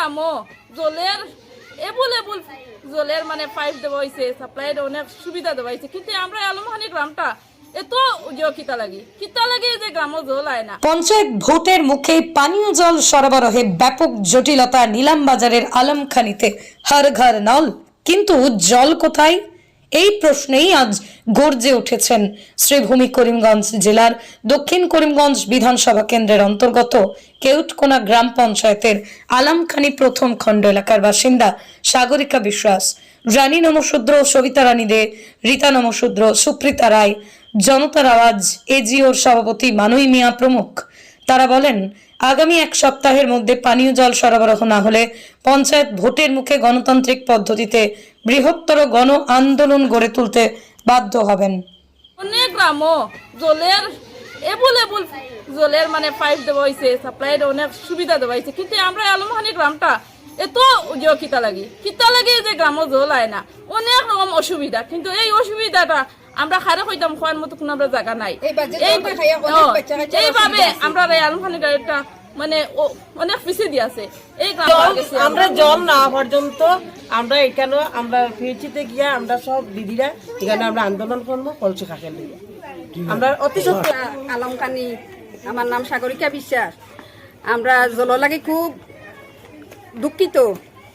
গ্রামও জলের এভেলেবল জলের মানে পাইপ দেওয়া হয়েছে সাপ্লাইয়ের অনেক সুবিধা দেওয়া হয়েছে কিন্তু আমরা আলমহানি গ্রামটা পঞ্চায়েত ভোটের মুখে পানীয় জল সরবরাহে ব্যাপক জটিলতা নিলামবাজারের আলমখানিতে হর ঘর নল। কিন্তু জল কোথায়? এই প্রশ্নেই আজ গর্জে উঠেছেন শ্রীভূমি করিমগঞ্জ জেলার দক্ষিণ করিমগঞ্জ বিধানসভা কেন্দ্রের অন্তর্গত কেউটকোনা গ্রাম পঞ্চায়েতের আলামখানি প্রথম খণ্ড এলাকার বাসিন্দা সাগরিকা বিশ্বাস, রানী নমশূদ্র সবিতা রানী দে রীতা নমশূদ্র সুপ্রীতা রায়, জনতার আওয়াজ এজিওর সভাপতি মানুই মিয়া প্রমুখ। তারা বলেন, আগামী এক সপ্তাহের মধ্যে পানীয় জল সরবরাহ না হলে পঞ্চায়েত ভোটের মুখে গণতান্ত্রিক পদ্ধতিতে বৃহত্তর গণ আন্দোলন গড়ে তুলতে বাধ্য হবেন। অনেক গ্রামও জলের এভেলেবল জলের মানে পাইপ দেওয়া হয়েছে সাপ্লাইয়ের অনেক সুবিধা দেওয়া হয়েছে কিন্তু আমরা আলমহানি গ্রামটা এত কিতা লাগি। কিতা লাগে যে গ্রামও জল আয় না। অনেক রকম অসুবিধা, কিন্তু এই অসুবিধাটা আমরা খারে কইতাম খোয়ার মতো কোনো আমরা জায়গা নাই। এইভাবে আমরা এই আলমহানি গাড়িটা মানে ও- অনেক পিছিয়ে দিয়েছে এই জল আমরা জল না পর্যন্ত আমরা এখানে আমরা পিএইচিতে গিয়া আমরা সব দিদিরা এখানে আমরা আন্দোলন করব কলসি খাকের লিগে আমরা অতি সত্য আলমকানি আমার নাম সাগরিকা বিশ্বাস। আমরা জল লাগে খুব দুঃখিত।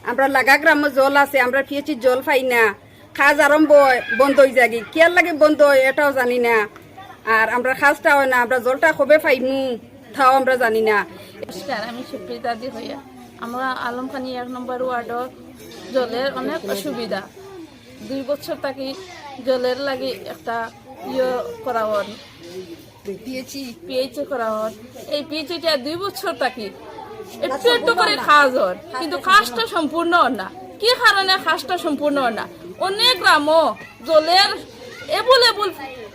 আমরা লাগা গ্রামে জল আছে আমরা পিয়েছি জল পাই না। খাজ আরম্ভ বন্ধ হয়ে যাগে কিয়ার লাগে বন্ধ হয়, এটাও জানি না। আর আমরা খাজটা হয় না, আমরা জলটা কবে পাইমু, তাও আমরা জানি না। নমস্কার, আমি সুপ্রিতা দি হইয়া। আমরা আলমখানি এক নম্বর ওয়ার্ডর জলের অনেক অসুবিধা। দুই বছর থাকি জলের লাগে একটা ইয়ে করা হন পিয়েছি পিএইচ করা হন এই পিএইচটা দুই বছর থাকি। একটু একটু করে খাওয়া হন কিন্তু কাজটা সম্পূর্ণ না। কি কারণে কাজটা সম্পূর্ণ না? অনেক গ্রামও জলের এভেলেবল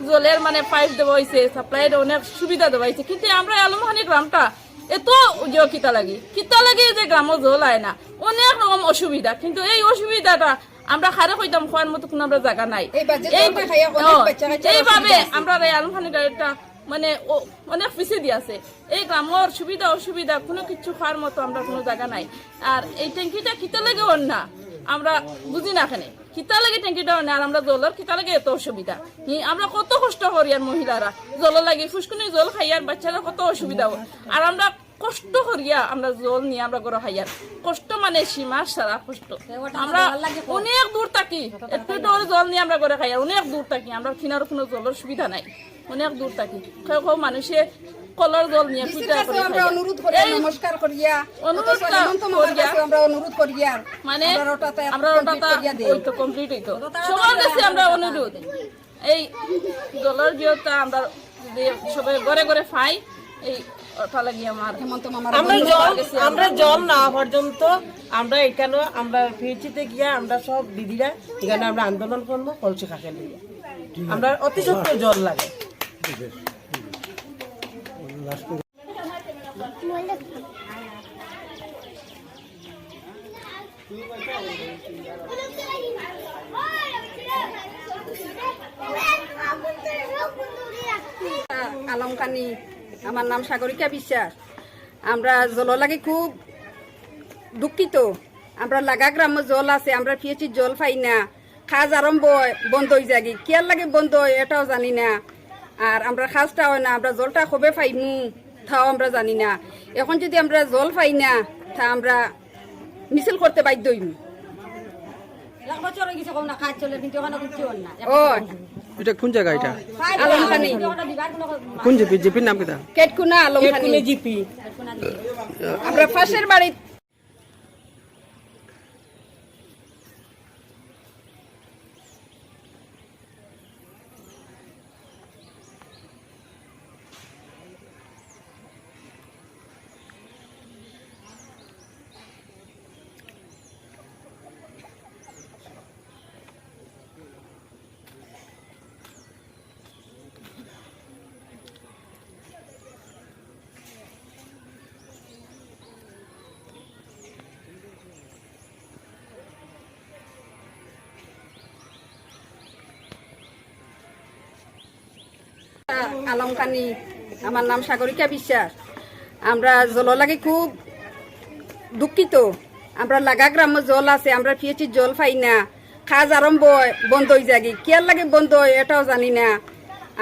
জলের মানে পাইপ দেওয়া হয়েছে সাপ্লাইয়ের অনেক সুবিধা দেওয়া হয়েছে কিন্তু আমরা আলমহানি গ্রামটা এত উজো কিতা লাগি। কিতা লাগে যে গ্রামও জল আয় না। অনেক রকম অসুবিধা। কিন্তু এই অসুবিধাটা আমরা খারে কইতাম খোয়ার মতো কোনো আমরা জায়গা নাই। এইভাবে আমরা এই আলমখানি গাড়িটা মানে ও- অনেক পিছিয়ে দিয়েছে এই গ্রামের সুবিধা, অসুবিধা, কোনো কিছু খাওয়ার মতো আমরা কোনো জায়গা নাই। আর এই ট্যাঙ্কিটা কিতা লাগে ওর না? আমরা বুঝি না এখানে। কিতা লাগে ট্যাঙ্কিটা ওর না? আর আমরা জলের কিতা লাগে এত অসুবিধা? আমরা কত কষ্ট করি আর মহিলারা। জল লাগে ফুসকুনি জল খাই আর বাচ্চারা কত অসুবিধা আর আমরা কষ্ট করিয়া আমরা জল নিয়ে আমরা গরো খাইয়ার কষ্ট মানে সীমা সারা কষ্ট। আমরা অনেক দূর থাকি একটু করে জল নিয়ে আমরা করে খাই আর অনেক দূর থাকি আমরা কিনার কোনো জলের সুবিধা নাই অনেক দূর থাকি। কেউ কেউ মানুষে কলর জল নিয়ে করে আমরা অনুরোধ এই নমস্কার করিয়া অনুরোধ করিয়া। আমরা অনুরোধ করিয়া মানে আমরা ওটাটা ওই তো কমপ্লিট হইতো সবার কাছে আমরা অনুরোধ এই জলের আমরা সবাই ঘরে ঘরে পাই এই আমার হেমন্ত আমরা জল আমরা। জল না পর্যন্ত আমরা এখানে আমরা পিএইচিতে গিয়া আমরা সব দিদিরা এখানে আমরা আন্দোলন করব কলসি লিগে আমরা অতি সত্য জল লাগে। আলমকানি আমার নাম সাগরিকা বিশ্বাস। আমরা জল লাগে খুব দুঃখিত। আমরা লাগা গ্রামে জল আছে আমরা পিয়েছি জল পাই না। খাজ আরম্ভ বন্ধ হয়ে যাগে কিয়ার লাগে বন্ধ হয় এটাও জানি না। আর আমরা খাজটা হয় না আমরা জলটা কবে পাইমু তাও আমরা জানি না। এখন যদি আমরা জল পাই না তা আমরা মিছিল করতে বাধ্য হইম। ও এটা কোন জায়গা এটা? আলমখানি। কোন জিপি? জিপির নাম কিটা কেটকুনা আলমখানি। জিপি। আমরা পাশের বাড়ি আলমকানি আমার নাম সাগরিকা বিশ্বাস। আমরা জল লাগে খুব দুঃখিত। আমরা লাগা গ্রামে জল আছে আমরা পিএচির জল পাই না। খাজ আরম্ভ বন্ধ হয়ে যাগে কিয়ার লাগে বন্ধ হয় এটাও জানি না।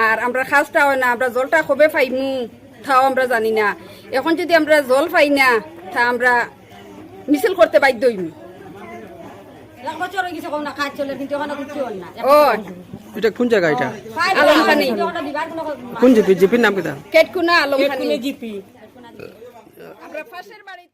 আর আমরা খাজটা হয় না আমরা জলটা কবে পাইমু তাও আমরা জানি না। এখন যদি আমরা জল পাই না তা আমরা মিছিল করতে বাধ্য হইমু। ও এটা কোন জায়গা এটা? আলমখানি। কোনো জিপি? জিপির নাম কিতা কেটকুনা আলমখানি। জিপি। আমরা পাশের বাড়ি